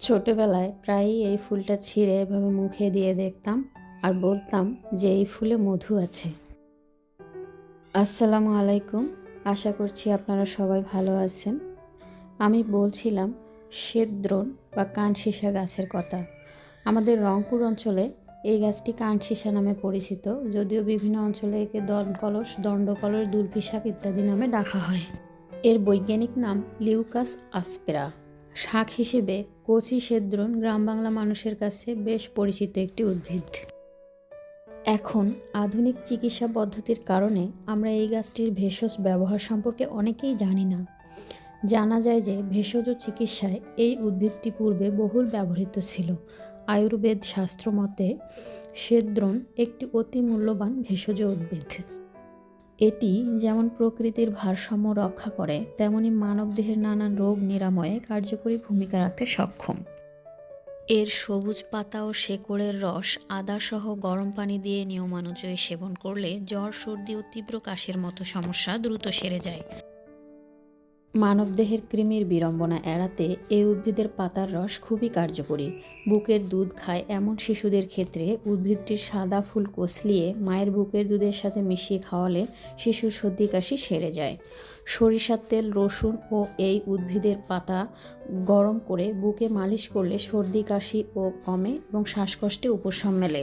ছোটবেলায় প্রায়ই এই ফুলটা ছিঁড়ে এভাবে মুখে দিয়ে দেখতাম আর বলতাম যে এই ফুলে মধু আছে। আসসালামু আলাইকুম। আশা করছি আপনারা সবাই ভালো আছেন। আমি বলছিলাম শ্বেতদ্রোণ বা কানশিসা গাছের কথা। আমাদের রংপুর অঞ্চলে এই গাছটি কানশিসা নামে পরিচিত, যদিও বিভিন্ন অঞ্চলে একে দণ্ডকলস দণ্ডকলস দুলপি শাক ইত্যাদি নামে ডাকা হয়। এর বৈজ্ঞানিক নাম লিউকাস আসপেরা। শাক হিসেবে কচি সেদ্রন গ্রাম বাংলা মানুষের কাছে বেশ পরিচিত একটি উদ্ভিদ। এখন আধুনিক চিকিৎসা পদ্ধতির কারণে আমরা এই গাছটির ভেষজ ব্যবহার সম্পর্কে অনেকেই জানি না। জানা যায় যে ভেষজ চিকিৎসায় এই উদ্ভিদটি পূর্বে বহুল ব্যবহৃত ছিল। আয়ুর্বেদ শাস্ত্র মতে, সেদ্রন একটি অতি মূল্যবান ভেষজ উদ্ভিদ। এটি যেমন প্রকৃতির ভারসাম্য রক্ষা করে, তেমনি মানবদেহের নানান রোগ নিরাময়ে কার্যকরী ভূমিকা রাখতে সক্ষম। এর সবুজ পাতা ও শেকড়ের রস আদাসহ গরম পানি দিয়ে নিয়মানুযায়ী সেবন করলে জ্বর, সর্দি ও তীব্র কাশির মতো সমস্যা দ্রুত সেরে যায়। মানবদেহের কৃমির বিড়ম্বনা এড়াতে এই উদ্ভিদের পাতার রস খুবই কার্যকরী। বুকের দুধ খায় এমন শিশুদের ক্ষেত্রে উদ্ভিদটির সাদা ফুল কষলিয়ে মায়ের বুকের দুধের সাথে মিশিয়ে খাওয়ালে শিশুর সর্দি কাশি সেরে যায়। সরিষার তেল, রসুন ও এই উদ্ভিদের পাতা গরম করে বুকে মালিশ করলে সর্দি কাশি ও কমে এবং শ্বাসকষ্টে উপশম মেলে।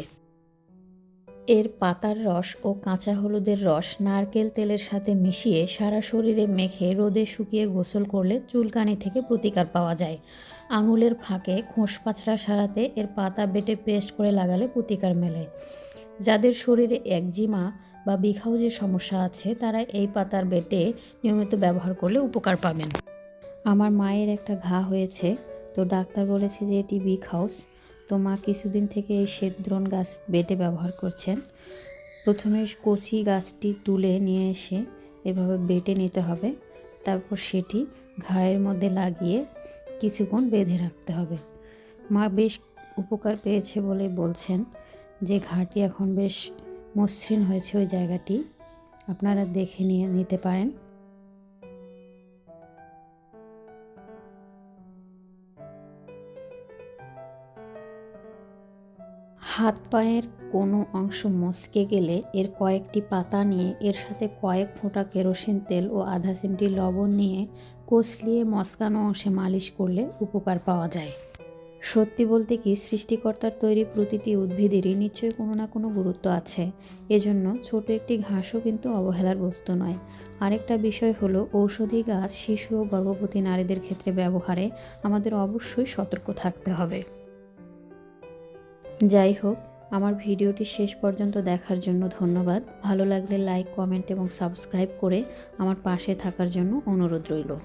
এর পাতার রস ও কাঁচা হলুদের রস নারকেল তেলের সাথে মিশিয়ে সারা শরীরে মেখে রোদে শুকিয়ে গোসল করলে চুলকানি থেকে প্রতিকার পাওয়া যায়। আঙুলের ফাঁকে খোঁসপাছড়া সারাতে এর পাতা বেটে পেস্ট করে লাগালে প্রতিকার মেলে। যাদের শরীরে একজিমা বা বিখাউজের সমস্যা আছে, তারা এই পাতার বেটে নিয়মিত ব্যবহার করলে উপকার পাবেন। আমার মায়ের একটা ঘা হয়েছে, তো ডাক্তার বলেছে যে এটি বিগ হাউস তো মা কিছুদিন থেকে এই শ্বেতদ্রোণ গাছ বেটে ব্যবহার করছেন। প্রথমে কচি গাছটি তুলে নিয়ে এসে এভাবে বেটে নিতে হবে। তারপর সেটি ঘায়ের মধ্যে লাগিয়ে কিছুক্ষণ বেঁধে রাখতে হবে। মা বেশ উপকার পেয়েছে বলে বলছেন যে, ঘাটি এখন বেশ মসৃণ হয়েছে ওই জায়গাটি। আপনারা দেখে নিয়ে নিতে পারেন। হাত পায়ের কোনো অংশ মচকে গেলে এর কয়েকটি পাতা নিয়ে এর সাথে কয়েক ফোঁটা কেরোসিন, তেল ও আধা চিমটি লবণ নিয়ে কষলিয়ে মস্কানো অংশে মালিশ করলে উপকার পাওয়া যায়। সত্যি বলতে কি, সৃষ্টিকর্তার তৈরি প্রতিটি উদ্ভিদেরই নিশ্চয়ই কোনো না কোনো গুরুত্ব আছে। এজন্য ছোট একটি ঘাসও কিন্তু অবহেলার বস্তু নয়। আরেকটা বিষয় হলো, ঔষধি গাছ শিশু ও গর্ভবতী নারীদের ক্ষেত্রে ব্যবহারে আমাদের অবশ্যই সতর্ক থাকতে হবে। যাই হোক, আমার ভিডিওটি শেষ পর্যন্ত দেখার জন্য ধন্যবাদ। ভালো লাগলে লাইক কমেন্ট এবং সাবস্ক্রাইব করে আমার পাশে থাকার জন্য অনুরোধ রইল।